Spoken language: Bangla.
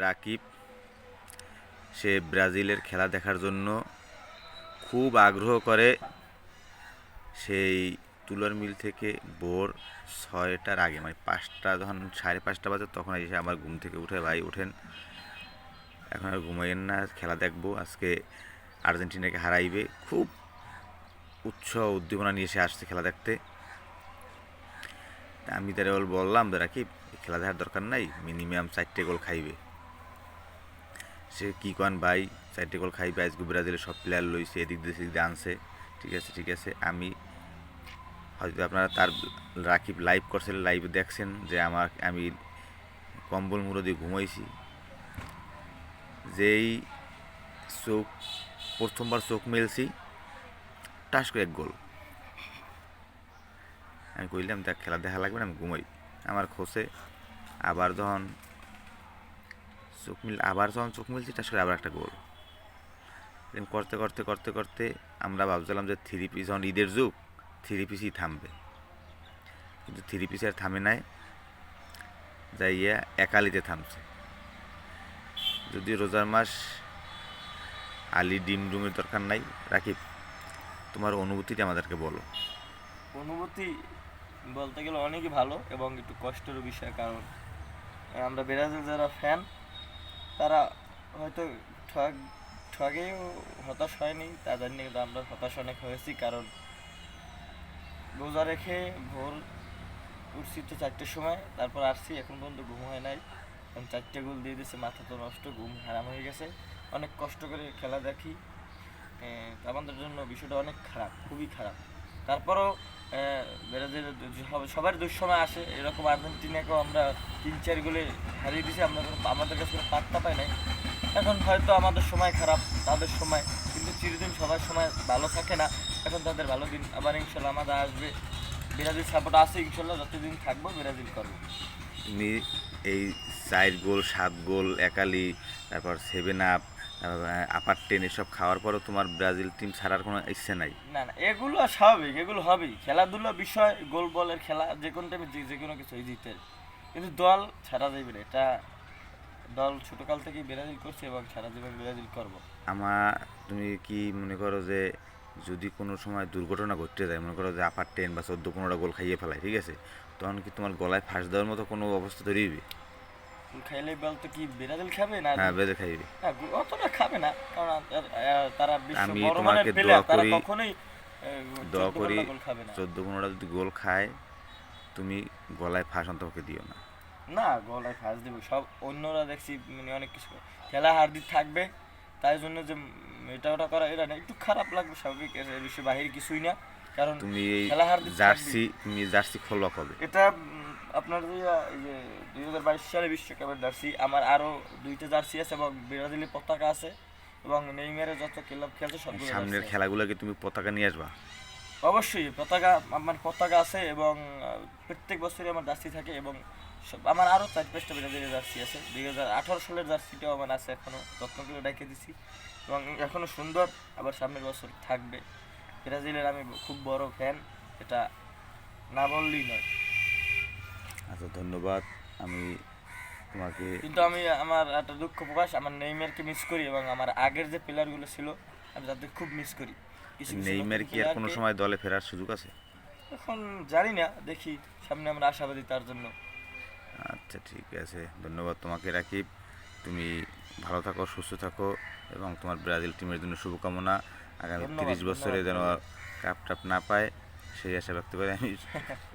রাকিব, সে ব্রাজিলের খেলা দেখার জন্য খুব আগ্রহ করে। সেই তুলার মিল থেকে ভোর ছয়টার আগে মানে পাঁচটা যখন সাড়ে পাঁচটা বাজে, তখন এসে আমার ঘুম থেকে উঠে, ভাই, ওঠেন। এখন আর ঘুমাইয়েন না, খেলা দেখব। আজকে আর্জেন্টিনাকে হারাইবে। খুব উৎসাহ, উদ্দীপনা নিয়ে এসে আসছে খেলা দেখতে। আমি তারা বললাম যে রাকিব খেলা দেখার দরকার নাই। মিনিমাম চারটে গোল খাইবে। সে কি কন ভাই, চারটে গোল খাইবে আজকে ব্রাজিলের সব প্লেয়ার লইছে, এদিক দিয়ে সেদিক দিয়ে আনছে। ঠিক আছে ঠিক আছে, আমি হয়তো আপনারা তার রাকিব লাইভ করছেন লাইভ দেখছেন যে আমার, আমি কম্বল মুড়ো দিয়ে ঘুমাইছি। যেই চোখ, প্রথমবার চোখ মেলছি, টাস করে এক গোল। আমি কইলাম, দেখ, খেলা দেখা লাগবে না, আমি ঘুমাই। আমার খোসে আবার যখন চোখ মিল, আবার যখন চোখ মিলছি টাস করে আবার একটা গোল এরকম করতে করতে করতে করতে আমরা ভাবছিলাম যে থ্রি পিস যখন ঈদের যুগ থ্রি পিসই থামবে। কিন্তু থ্রি পিস আর থামে নাই যাই যাইয়া একালিতে থামছে। যদি রোজার মাস আলি ডিম ডুমের দরকার নাই, রাকিব, তোমার অনুভূতিটা আমাদেরকে বলো। অনুভূতি বলতে গেলে অনেকই ভালো এবং একটু কষ্টের বিষয়, কারণ আমরা ব্রাজিল যারা ফ্যান তারা হয়তো ঠগ ঠগেও হতাশ হয়নি তাদের নিয়ে আমরা হতাশ অনেক হয়েছি, কারণ রোজা রেখে ভোর উঠছি তো চারটের সময়, তারপর আসছি, এখন পর্যন্ত ঘুম হয় নাই। কারণ চারটে গোল দিয়ে দিয়েছে, মাথা তো নষ্ট, ঘুম হারাম হয়ে গেছে। অনেক কষ্ট করে খেলা দেখি আমাদের জন্য বিষয়টা অনেক খারাপ, খুবই খারাপ। তারপরও ব্রাজিল সবার দুঃসময় আসে। এরকম আর্জেন্টিনাকেও আমরা তিন চার গোলে হারিয়ে দিয়েছি। আমরা আমাদের কাছে কোনো পাত্তা পাই নাই। এখন হয়তো আমাদের সময় খারাপ, তাদের সময়। কিন্তু চিরদিন সবার সময় ভালো থাকে না। এখন তাদের ভালো দিন। আবার ইনশাল্লাহ আমাদের আসবে। ব্রাজিল সাপোর্ট আছে ইনশাল্লাহ। যতদিন থাকব ব্রাজিল করব। এই চার গোল, সাত গোল, একালি, তারপর সেভেন আপ আপার টেন এসব খাওয়ার পরও তোমার ব্রাজিল টিম ছাড়ার কোনো ইচ্ছে নাই? না না এগুলো স্বাভাবিক এগুলো হবেই। খেলাধুলা বিষয় গোল বলের খেলা যে কোনো টাইমে যে যে কোনো কিছু জিতে। কিন্তু দল ছাড়া যাবে না। এটা দল ছোটকাল থেকেই ব্রাজিল করছে এবং সারা জীবন ব্রাজিল করব। আমার তুমি কি মনে করো যে যদি কোনো সময় দুর্ঘটনা ঘটতে যায় মনে করো যে আপার টেন বা চোদ্দ পনেরোটা গোল খাইয়ে ফেলায় ঠিক আছে? তখন কি তোমার গলায় ফাঁস দেওয়ার মতো কোনো অবস্থা তৈরি হবে খাইলে বল তো কি ব্রাজিল খাবে না? হ্যাঁ বেঁধে খাইবে অতটা খাবে না কারণ তারা বিশ্ব বড় দোয়া প্লেয়ার তারা কখনোই দোয়া করি চোদ্দ পনেরোটা যদি গোল খায় তুমি গলায় ফাঁস অন্তপক্ষে দিও না। না গলায় ফাঁস দেবে সব অন্যরা দেখছি মানে অনেক কিছু। খেলা হার দিক থাকবে তাই জন্য যে এটা ওটা করা এটা না একটু খারাপ লাগবে স্বাভাবিক এর বিষয়ে বাহির কিছুই না কারণ তুমি খেলা জার্সি তুমি জার্সি খোলবা কবে? এটা আপনার যে দুই হাজার বাইশ সালে বিশ্বকাপের জার্সি আমার আরও দুইটা জার্সি আছে এবং ব্রাজিলের পতাকা আছে এবং নেইমারের যত ক্লাব খেলছে সব সামনের। খেলাগুলোকে তুমি পতাকা নিয়ে আসবা? অবশ্যই পতাকা আমার পতাকা আছে এবং প্রত্যেক বছরই আমার জার্সি থাকে এবং আমার আরও চার পাঁচটা ব্রাজিলের জার্সি আছে। দুই হাজার আঠারো সালের জার্সিটাও আমার আছে এখনও যত্ন করে রেখে দিছি এবং এখনও সুন্দর আবার সামনের বছর থাকবে। ব্রাজিলের আমি খুব বড় ফ্যান এটা না বললেই নয়। আচ্ছা ধন্যবাদ। আমি তোমাকে কিন্তু আমি আমার একটা দুঃখ প্রকাশ আমার নেইমারকে মিস করি এবং আমার আগের যে প্লেয়ারগুলো ছিল আমি তাদের খুব মিস করি। নেইমার কি আর কোনো সময় দলে ফেরার সুযোগ আছে? এখন জানি না দেখি সামনে আমরা আশাবাদী তার জন্য। আচ্ছা ঠিক আছে। ধন্যবাদ তোমাকে রাকিব। তুমি ভালো থাকো সুস্থ থাকো এবং তোমার ব্রাজিল টিমের জন্য শুভকামনা। আগামী তিরিশ বছরে যেন। কাপ টাপ না পায় সেই আশা রাখতে করে আমি